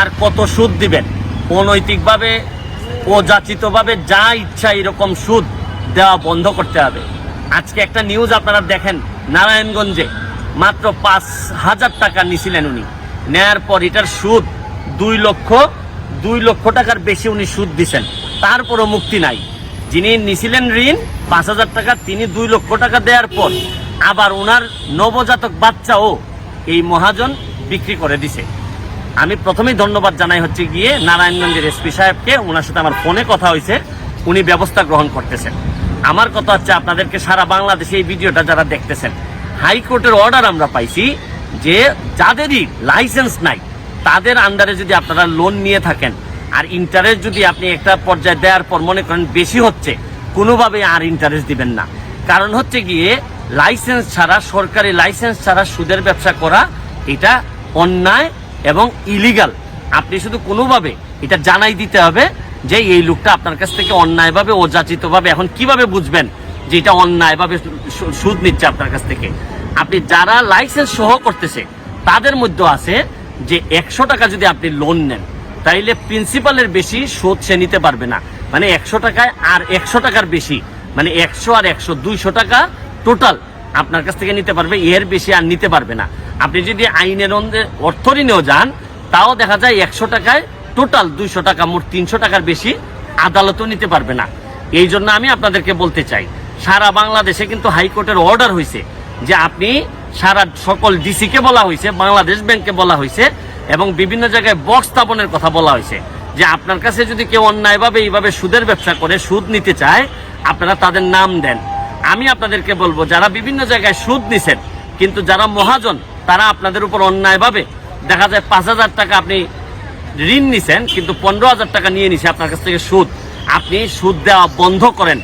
আর কত সুদ দিবেন? অনৈতিকভাবে অযাচিতভাবে যা ইচ্ছা এরকম সুদ দেওয়া বন্ধ করতে হবে। আজকে একটা নিউজ আপনারা দেখেন নারায়ণগঞ্জে। মাত্র পাঁচ হাজার টাকা নিছিলেন উনি। নেয়ার পর এটার সুদ দুই লক্ষ দুই লক্ষ টাকার বেশি উনি সুদ দিছেন। তারপরও মুক্তি নাই। যিনি নিছিলেন ঋণ, পাঁচ হাজার টাকা, তিনি দুই লক্ষ টাকা দেওয়ার পর আবার ওনার নবজাতক বাচ্চাও এই মহাজন বিক্রি করে দিছে। আমি প্রথমেই ধন্যবাদ জানাই হচ্ছে গিয়ে নারায়ণগঞ্জের এসপি সাহেবকে ওনার সাথে আমার ফোনে কথা হয়েছে, উনি ব্যবস্থা গ্রহণ করতেছেন। আমার কথা হচ্ছে আপনাদেরকে সারা বাংলাদেশে এই ভিডিওটা যারা দেখতেছেন, হাইকোর্টের অর্ডার আমরা পাইছি যে যাদেরই লাইসেন্স নাই, তাদের আন্ডারে যদি আপনারা লোন নিয়ে থাকেন, আর ইন্টারেস্ট যদি আপনি একটা পর্যায়ে দেওয়ার পর মনে করেন বেশি হচ্ছে কোনোভাবে আর ইন্টারেস্ট দিবেন না। কারণ হচ্ছে গিয়ে লাইসেন্স ছাড়া, সরকারি লাইসেন্স ছাড়া সুদের ব্যবসা করা, এটা অন্যায় এবং ইলিগাল আপনি শুধু কোনোভাবে এটা জানাই দিতে হবে যে এই লোকটা আপনার কাছ থেকে অন্যায়ভাবে, অযাচিতভাবে এখন কীভাবে বুঝবেন যে এটা অন্যায়ভাবে সুদ নিচ্ছে আপনার কাছ থেকে? আপনি যারা লাইসেন্স সহ করতেছে, তাদের মধ্যে আছে যে একশো টাকা যদি আপনি লোন নেন, তাইলে প্রিন্সিপালের বেশি সুদ সে নিতে পারবে না। মানে একশো টাকায় আর একশো টাকার বেশি মানে একশো আর একশো দুইশো টাকা টোটাল আপনার কাছ থেকে নিতে পারবে, এর বেশি আর নিতে পারবে না। আপনি যদি আইনের অর্থ ঋণেও যান, তাও দেখা যায় একশো টাকায় টোটাল দুইশো টাকা, মোট তিনশো টাকার বেশি আদালতও নিতে পারবে না। এই জন্য আমি আপনাদেরকে বলতে চাই, সারা বাংলাদেশে কিন্তু হাইকোর্টের অর্ডার হয়েছে যে আপনি সারা সকল ডিসিকে বলা হয়েছে বাংলাদেশ ব্যাংকে বলা হয়েছে এবং বিভিন্ন জায়গায় বক্স স্থাপনের কথা বলা হয়েছে যে আপনার কাছে যদি কেউ অন্যায়ভাবে এইভাবে সুদের ব্যবসা করে, সুদ নিতে চায়, আপনারা তাদের নাম দেন। আমি আপনাদেরকে বলব, যারা বিভিন্ন জায়গায় সুদ নিছেন কিন্তু যারা মহাজন, তারা আপনাদের উপর অন্যায়ভাবে দেখা যায় পাঁচ হাজার টাকা আপনি ঋণ নিছেন, কিন্তু পনেরো হাজার টাকা নিয়ে নিছে আপনার কাছ থেকে সুদ। আপনি সুদ দেওয়া বন্ধ করেন।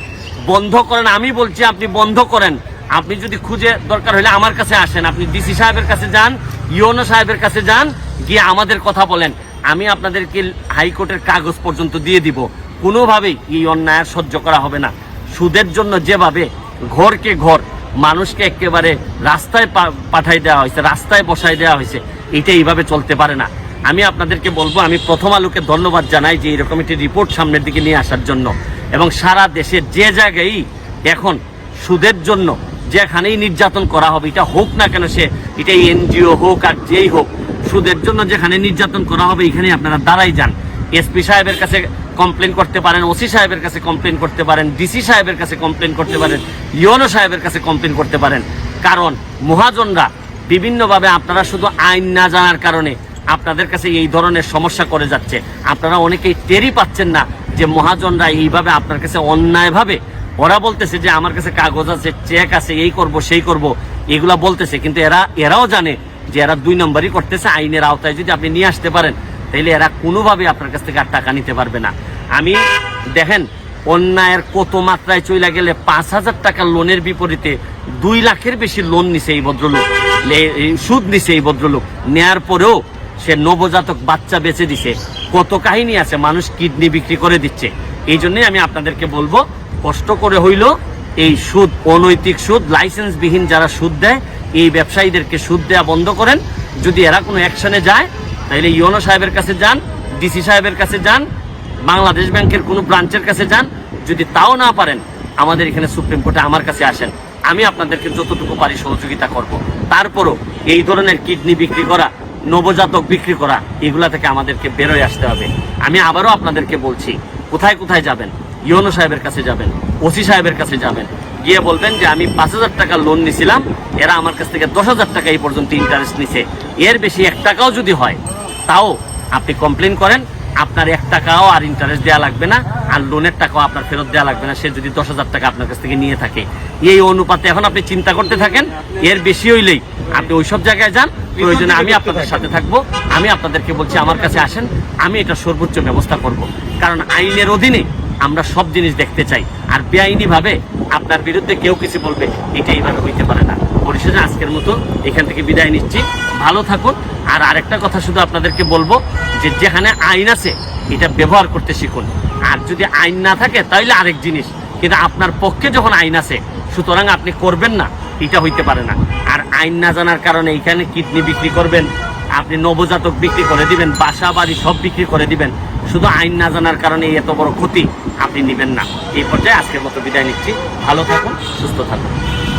বন্ধ করেন, আমি বলছি আপনি বন্ধ করেন। আপনি যদি খুঁজে দরকার হলে আমার কাছে আসেন। আপনি ডিসি সাহেবের কাছে যান, ইওনো সাহেবের কাছে যান, গিয়ে আমাদের কথা বলেন। আমি আপনাদেরকে হাইকোর্টের কাগজ পর্যন্ত দিয়ে দিব। কোনোভাবেই এই অন্যায় সহ্য করা হবে না। সুদের জন্য যেভাবে ঘরকে ঘর মানুষকে একেবারে রাস্তায় পাঠাই দেওয়া হয়েছে, রাস্তায় বসাই দেওয়া হয়েছে। এটা এইভাবে চলতে পারে না। আমি আপনাদেরকে বলব, আমি প্রথম আলোকে ধন্যবাদ জানাই যে এরকম একটি রিপোর্ট সামনের দিকে নিয়ে আসার জন্য। এবং সারা দেশের যে জায়গায় এখন সুদের জন্য যেখানেই নির্যাতন করা হবে, এটা হোক না কেন সে, এটা এনজিও হোক আর যেই হোক, সুদের জন্য যেখানে নির্যাতন করা হবে এখানে আপনারা দাঁড়াই যান। এসপি সাহেবের কাছে কমপ্লেন করতে পারেন, ওসি সাহেবের কাছে কমপ্লেন করতে পারেন, ডিসি সাহেবের কাছে কমপ্লেন করতে পারেন ইওনো সাহেবের কাছে কমপ্লেন করতে পারেন। কারণ মহাজনরা বিভিন্নভাবে আপনারা শুধু আইন না জানার কারণে আপনাদের কাছে এই ধরনের সমস্যা করে যাচ্ছে। আপনারা অনেকেই টেরই পাচ্ছেন না যে মহাজনরা এইভাবে আপনার কাছে অন্যায়ভাবে, ওরা বলতেছে যে আমার কাছে কাগজ আছে চেক আছে, এই করব, সেই করব, এগুলা বলতেছে। কিন্তু এরা, এরাও জানে যে এরা দুই নম্বরই করতেছে, আইনের আওতায় যদি আপনি নিয়ে আসতে পারেন তাহলে এরা কোনোভাবে আপনার কাছ থেকে আর টাকা নিতে পারবে না। আমি, দেখেন, অন্যায়ের কত মাত্রায় চলে গেলে পাঁচ হাজার টাকা লোনের বিপরীতে দুই লাখের বেশি লোন নিছে এই ভদ্রলোক সুদ নিছে এই ভদ্রলোক। নেয়ার পরেও সে নবজাতক বাচ্চা বেঁচে দিছে। কত কাহিনী আছে, মানুষ কিডনি বিক্রি করে দিচ্ছে। এই জন্যই আমি আপনাদেরকে বলব, কষ্ট করে হইল এই সুদ, অনৈতিক সুদ, লাইসেন্সবিহীন যারা সুদ দেয়, এই ব্যবসায়ীদেরকে সুদ দেওয়া বন্ধ করেন। যদি এরা কোনো অ্যাকশনে যায় তাহলে ইওনো সাহেবের কাছে যান, ডিসি সাহেবের কাছে যান, বাংলাদেশ ব্যাংকের কোনো ব্রাঞ্চের কাছে যান। যদি তাও না পারেন, আমাদের এখানে সুপ্রিম কোর্টে আমার কাছে আসেন। আমি আপনাদেরকে যতটুকু পারি সহযোগিতা করব। তারপরও এই ধরনের কিডনি বিক্রি করা, নবজাতক বিক্রি করা, এগুলা থেকে আমাদেরকে বেরোয় আসতে হবে। আমি আবারও আপনাদেরকে বলছি, কোথায় কোথায় যাবেন? ইওনো সাহেবের কাছে যাবেন, ওসি সাহেবের কাছে যাবেন। গিয়ে বলবেন যে, আমি পাঁচ হাজার টাকা লোন নিছিলাম, এরা আমার কাছ থেকে দশ হাজার টাকা এই পর্যন্ত ইন্টারেস্ট নিছে। এর বেশি এক টাকাও যদি হয় তাও আপনি কমপ্লেন করেন, আপনার এক টাকাও আর ইন্টারেস্ট দেওয়া লাগবে না, আর লোনের টাকাও আপনার ফেরত দেওয়া লাগবে না, সে যদি দশ হাজার টাকা আপনার কাছ থেকে নিয়ে থাকে। এই অনুপাতে এখন আপনি চিন্তা করতে থাকেন, এর বেশি হইলেই আপনি ওইসব জায়গায় যান, প্রয়োজনে আমি আপনাদের সাথে থাকব, আমি আপনাদেরকে বলছি, আমার কাছে আসেন, আমি এটা সর্বোচ্চ ব্যবস্থা করব। কারণ আইনের অধীনে আমরা সব জিনিস দেখতে চাই, আর বেআইনি ভাবে আপনার বিরুদ্ধে কেউ কিছু বলবে, এটা এইভাবে হইতে পারে না। পরিশেষে আজকের মতো এখান থেকে বিদায় নিচ্ছি। ভালো থাকুন। আর আরেকটা কথা শুধু আপনাদেরকে বলব যে যেখানে আইন আছে, এটা ব্যবহার করতে শিখুন। আর যদি আইন না থাকে তাহলে আরেক জিনিস, কিন্তু আপনার পক্ষে যখন আইন আছে, সুতরাং আপনি করবেন না, এটা হইতে পারে না। আর আইন না জানার কারণে এখানে কিডনি বিক্রি করবেন, আপনি নবজাতক বিক্রি করে দিবেন, বাসা বাড়ি সব বিক্রি করে দিবেন, শুধু আইন না জানার কারণে এত বড় ক্ষতি আপনি নেবেন না। এই পর্যায়ে আজকের মতো বিদায় নিচ্ছি। ভালো থাকুন, সুস্থ থাকুন।